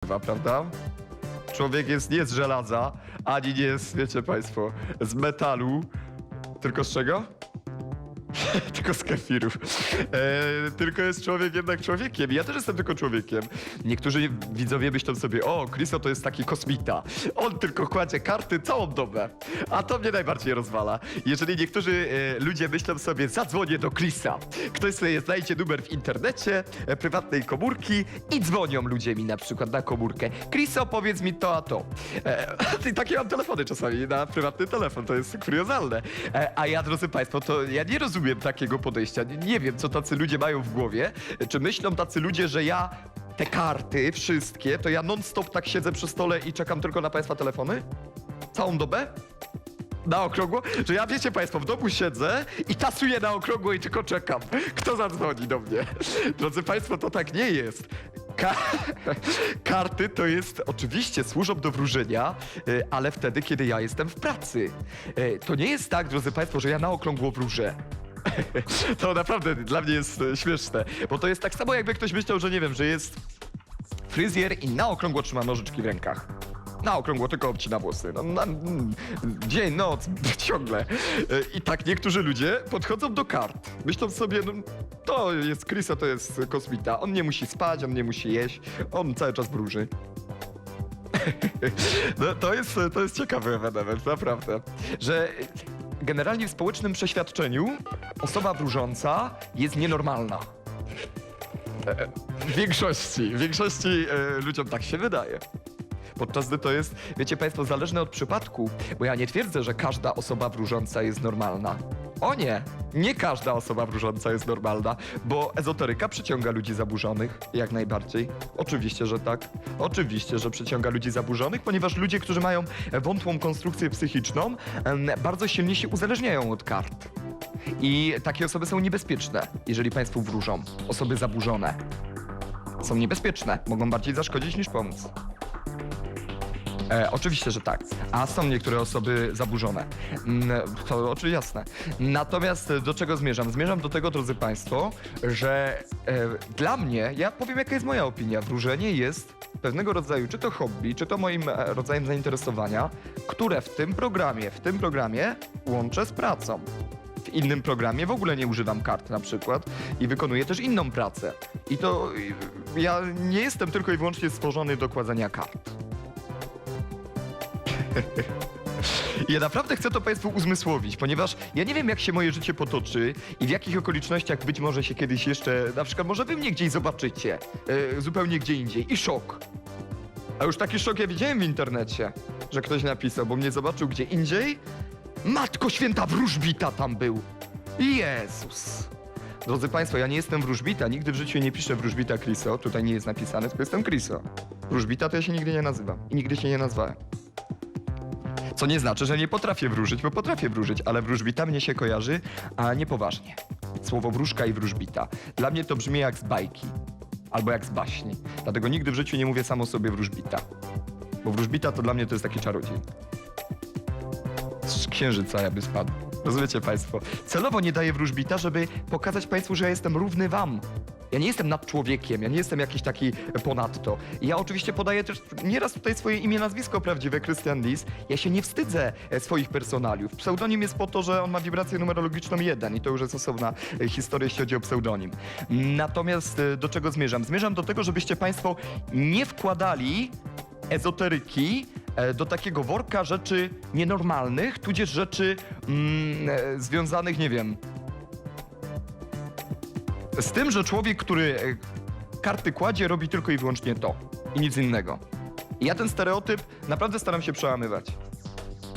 k***wa, prawda? Człowiek jest nie z żelaza, ani nie jest, wiecie państwo, z metalu. Tylko z czego? tylko z kefirów. E, tylko jest człowiek jednak człowiekiem. Ja też jestem tylko człowiekiem. Niektórzy widzowie myślą sobie, o, Chriso to jest taki kosmita. On tylko kładzie karty całą dobę. A to mnie najbardziej rozwala. Jeżeli niektórzy e, ludzie myślą sobie, zadzwonię do Chrisa. Ktoś sobie znajdzie numer w internecie, e, prywatnej komórki i dzwonią ludzie mi na przykład na komórkę. Chriso, powiedz mi to, a to. E, takie mam telefony czasami na prywatny telefon. To jest kuriozalne. E, a ja, drodzy Państwo, to ja nie rozumiem takiego podejścia. Nie, nie wiem, co tacy ludzie mają w głowie. Czy myślą tacy ludzie, że ja te karty, wszystkie, to ja non-stop tak siedzę przy stole i czekam tylko na Państwa telefony? Całą dobę? Na okrągło? Że ja, wiecie Państwo, w domu siedzę i tasuję na okrągło i tylko czekam. Kto zadzwoni do mnie? Drodzy Państwo, to tak nie jest. Ka karty to jest, oczywiście służą do wróżenia, y, ale wtedy, kiedy ja jestem w pracy. Y, To nie jest tak, drodzy Państwo, że ja na okrągło wróżę. To naprawdę dla mnie jest e, śmieszne, bo to jest tak samo jakby ktoś myślał, że nie wiem, że jest fryzjer i na okrągło trzyma nożyczki w rękach. Na okrągło tylko obcina włosy. No, na, mm, dzień, noc, ciągle. E, I tak niektórzy ludzie podchodzą do kart. Myślą sobie, no, to jest Chrisa, to jest kosmita. On nie musi spać, on nie musi jeść, on cały czas wróży. No, to, jest, to jest ciekawy ewenement, naprawdę. Że generalnie w społecznym przeświadczeniu osoba wróżąca jest nienormalna. E, W większości, w większości e, ludziom tak się wydaje. Podczas gdy to jest, wiecie Państwo, zależne od przypadku, bo ja nie twierdzę, że każda osoba wróżąca jest normalna. O nie, nie każda osoba wróżąca jest normalna, bo ezoteryka przyciąga ludzi zaburzonych, jak najbardziej. Oczywiście, że tak. Oczywiście, że przyciąga ludzi zaburzonych, ponieważ ludzie, którzy mają wątłą konstrukcję psychiczną, bardzo silnie się uzależniają od kart. I takie osoby są niebezpieczne, jeżeli Państwu wróżą. Osoby zaburzone. Są niebezpieczne, mogą bardziej zaszkodzić niż pomóc. E, oczywiście, że tak. A są niektóre osoby zaburzone. Mm, To oczywiście jasne. Natomiast e, do czego zmierzam? Zmierzam do tego, drodzy Państwo, że e, dla mnie, ja powiem jaka jest moja opinia, wróżenie jest pewnego rodzaju, czy to hobby, czy to moim e, rodzajem zainteresowania, które w tym programie, w tym programie łączę z pracą. W innym programie w ogóle nie używam kart na przykład i wykonuję też inną pracę. I to ja nie jestem tylko i wyłącznie stworzony do kładzenia kart. Ja naprawdę chcę to Państwu uzmysłowić, ponieważ ja nie wiem, jak się moje życie potoczy i w jakich okolicznościach być może się kiedyś jeszcze, na przykład może Wy mnie gdzieś zobaczycie, e, zupełnie gdzie indziej i szok. A już taki szok ja widziałem w internecie, że ktoś napisał, bo mnie zobaczył gdzie indziej. Matko Święta wróżbita tam był. Jezus. Drodzy Państwo, ja nie jestem wróżbita, nigdy w życiu nie piszę wróżbita Chriso, tutaj nie jest napisane, tylko jestem Chriso. Wróżbita to ja się nigdy nie nazywam i nigdy się nie nazwałem. Co nie znaczy, że nie potrafię wróżyć, bo potrafię wróżyć, ale wróżbita mnie się kojarzy, a nie poważnie. Słowo wróżka i wróżbita. Dla mnie to brzmi jak z bajki. Albo jak z baśni. Dlatego nigdy w życiu nie mówię sam o sobie wróżbita. Bo wróżbita to dla mnie to jest taki czarodziej. Z księżyca jakby spadł. Rozumiecie Państwo? Celowo nie daję wróżbita, żeby pokazać Państwu, że ja jestem równy Wam. Ja nie jestem nad człowiekiem, ja nie jestem jakiś taki ponadto. Ja oczywiście podaję też nieraz tutaj swoje imię, nazwisko prawdziwe, Christian Lis. Ja się nie wstydzę e, swoich personaliów. Pseudonim jest po to, że on ma wibrację numerologiczną 1 i to już jest osobna e, historia, jeśli chodzi o pseudonim. Natomiast e, do czego zmierzam? Zmierzam do tego, żebyście Państwo nie wkładali ezoteryki do takiego worka rzeczy nienormalnych, tudzież rzeczy mm, związanych, nie wiem, z tym, że człowiek, który e, karty kładzie, robi tylko i wyłącznie to i nic innego. I ja ten stereotyp naprawdę staram się przełamywać.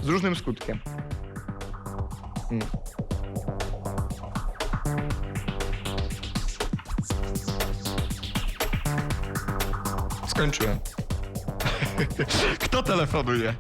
Z różnym skutkiem. Mm. Skończyłem. Kto telefonuje?